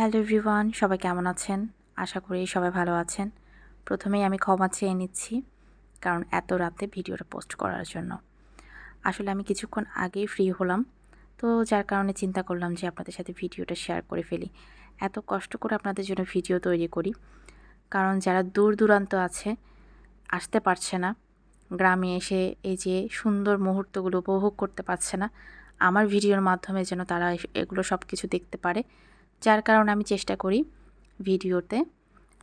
Hello everyone, সবাই কেমন আছেন? আশা করি সবাই ভালো আছেন। প্রথমেই আমি ক্ষমা চেয়ে নিচ্ছি, কারণ এত রাতে ভিডিওটা পোস্ট করার জন্য। আসলে আমি কিছুক্ষণ আগেই ফ্রি হলাম, তো যার কারণে চিন্তা করলাম যে আপনাদের সাথে ভিডিওটা শেয়ার করে ফেলি। এত কষ্ট করে আপনাদের জন্য ভিডিও তৈরি করি, কারণ যারা দূর দূরান্ত আছে, আসতে পারছে না। গ্রামে এসে এই যে সুন্দর মুহূর্তগুলো উপভোগ করতে পারছে না, আমার ভিডিওর মাধ্যমে যেন তারা এগুলো সব কিছু দেখতে পারে। যার কারণে আমি চেষ্টা করি ভিডিওতে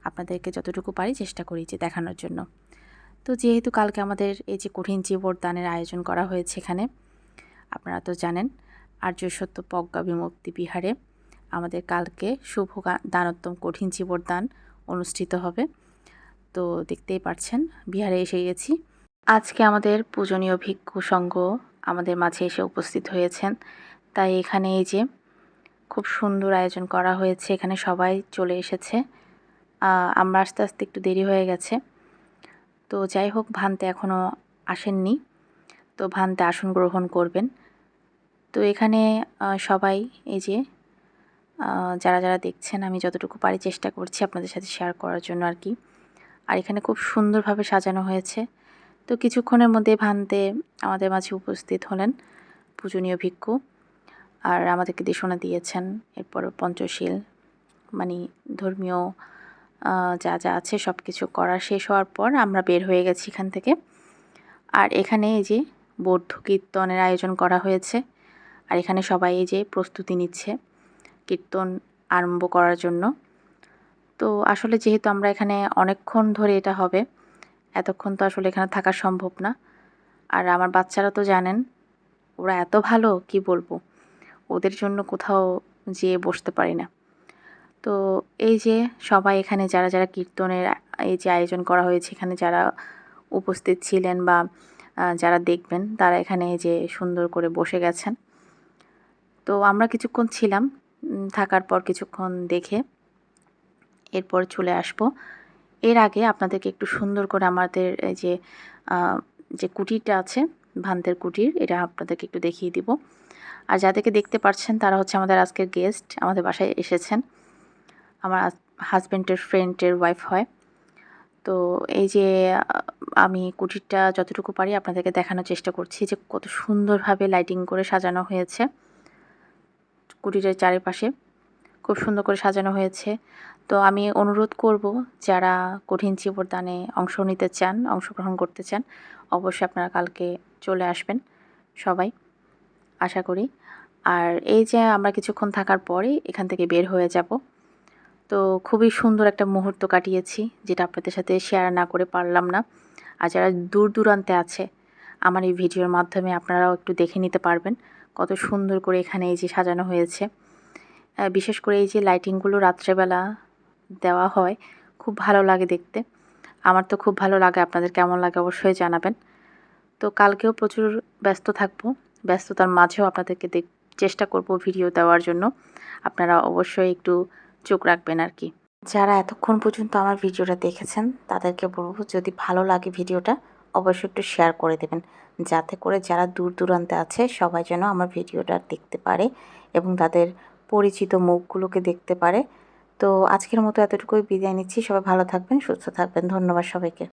আপনাদেরকে যতটুকু পারি চেষ্টা করি যে দেখানোর জন্য। তো যেহেতু কালকে আমাদের এই যে কঠিন জীবর দানের আয়োজন করা হয়েছে এখানে, আপনারা তো জানেন, আর্য সত্য প্রজ্ঞা বিমুক্তি বিহারে আমাদের কালকে শুভ দানোত্তম কঠিন জীবর দান অনুষ্ঠিত হবে। তো দেখতেই পাচ্ছেন বিহারে এসে গেছি। আজকে আমাদের পূজনীয় ভিক্ষু সংঘ আমাদের মাঝে এসে উপস্থিত হয়েছেন। তাই এখানে এই যে খুব সুন্দর আয়োজন করা হয়েছে, এখানে সবাই চলে এসেছে। আমরা আস্তে আস্তে একটু দেরি হয়ে গেছে। তো যাই হোক, ভান্তে এখনও আসেননি। তো ভান্তে আসন গ্রহণ করবেন। তো এখানে সবাই এই যে যারা যারা দেখছেন, আমি যতটুকু পারি চেষ্টা করছি আপনাদের সাথে শেয়ার করার জন্য আর কি। আর এখানে খুব সুন্দরভাবে সাজানো হয়েছে। তো কিছুক্ষণের মধ্যে ভান্তে আমাদের মাঝে উপস্থিত হলেন। পূজনীয় ভিক্ষু। আর আমাদেরকে দেশনা দিয়েছেন। এরপর পঞ্চশীল মানে ধর্মীয় যা যা আছে সব কিছু করা শেষ হওয়ার পর আমরা বের হয়ে গেছি এখান থেকে। আর এখানে এই যে বৌদ্ধ কীর্তনের আয়োজন করা হয়েছে, আর এখানে সবাই এই যে প্রস্তুতি নিচ্ছে কীর্তন আরম্ভ করার জন্য। তো আসলে যেহেতু আমরা এখানে অনেকক্ষণ ধরে এটা হবে, এতক্ষণ তো আসলে এখানে থাকা সম্ভব না। আর আমার বাচ্চারা তো জানেন, ওরা এত ভালো, কি বলব? ওদের জন্য কোথাও যেয়ে বসতে পারি না। তো এই যে সবাই এখানে যারা যারা কীর্তনের এই যে আয়োজন করা হয়েছে, এখানে যারা উপস্থিত ছিলেন বা যারা দেখবেন, তারা এখানে যে সুন্দর করে বসে গেছেন। তো আমরা কিছুক্ষণ ছিলাম থাকার পর কিছুক্ষণ দেখে এরপর চলে আসব। এর আগে আপনাদেরকে একটু সুন্দর করে আমাদের যে যে কুটিরটা আছে, ভান্তের কুটির, এটা আপনাদেরকে একটু দেখিয়ে দিব। আর যাদেরকে দেখতে পাচ্ছেন তারা হচ্ছে আমাদের আজকের গেস্ট আমাদের বাসায় এসেছেন। আমার হাজব্যান্ডের ফ্রেন্ডের ওয়াইফ হয়। তো এই যে আমি কুটিরটা যতটুকু পারি আপনাদেরকে দেখানোর চেষ্টা করছি যে কত সুন্দরভাবে লাইটিং করে সাজানো হয়েছে কুটিরের চারিপাশে। খুব সুন্দর করে সাজানো হয়েছে। তো আমি অনুরোধ করব, যারা কঠিন দানে অংশ নিতে চান, অংশগ্রহণ করতে চান, অবশ্যই আপনারা কালকে চলে আসবেন সবাই। আশা করি। আর এই যে আমরা কিছুক্ষণ থাকার পরে এখান থেকে বের হয়ে যাব। তো খুবই সুন্দর একটা মুহূর্ত কাটিয়েছি, যেটা আপনাদের সাথে শেয়ার না করে পারলাম না। আর যারা দূর দূরান্তে আছে, আমার এই ভিডিওর মাধ্যমে আপনারাও একটু দেখে নিতে পারবেন কত সুন্দর করে এখানে এই যে সাজানো হয়েছে। বিশেষ করে এই যে লাইটিংগুলো রাত্রেবেলা দেওয়া হয়, খুব ভালো লাগে দেখতে। আমার তো খুব ভালো লাগে, আপনাদের কেমন লাগে অবশ্যই জানাবেন। তো কালকেও প্রচুর ব্যস্ত থাকব। ব্যস্ততার মাঝেও আপনাদেরকে দেখ, চেষ্টা করব ভিডিও দেওয়ার জন্য। আপনারা অবশ্যই একটু চোখ রাখবেন আর কি। যারা এতক্ষণ পর্যন্ত আমার ভিডিওটা দেখেছেন, তাদেরকে বলব যদি ভালো লাগে ভিডিওটা, অবশ্যই একটু শেয়ার করে দেবেন। যাতে করে যারা দূর দূরান্তে আছে, সবাই যেন আমার ভিডিওটা দেখতে পারে এবং তাদের পরিচিত মুখগুলোকে দেখতে পারে। তো আজকের মতো এতটুকুই বিদায় নিচ্ছি। সবাই ভালো থাকবেন, সুস্থ থাকবেন। ধন্যবাদ সবাইকে।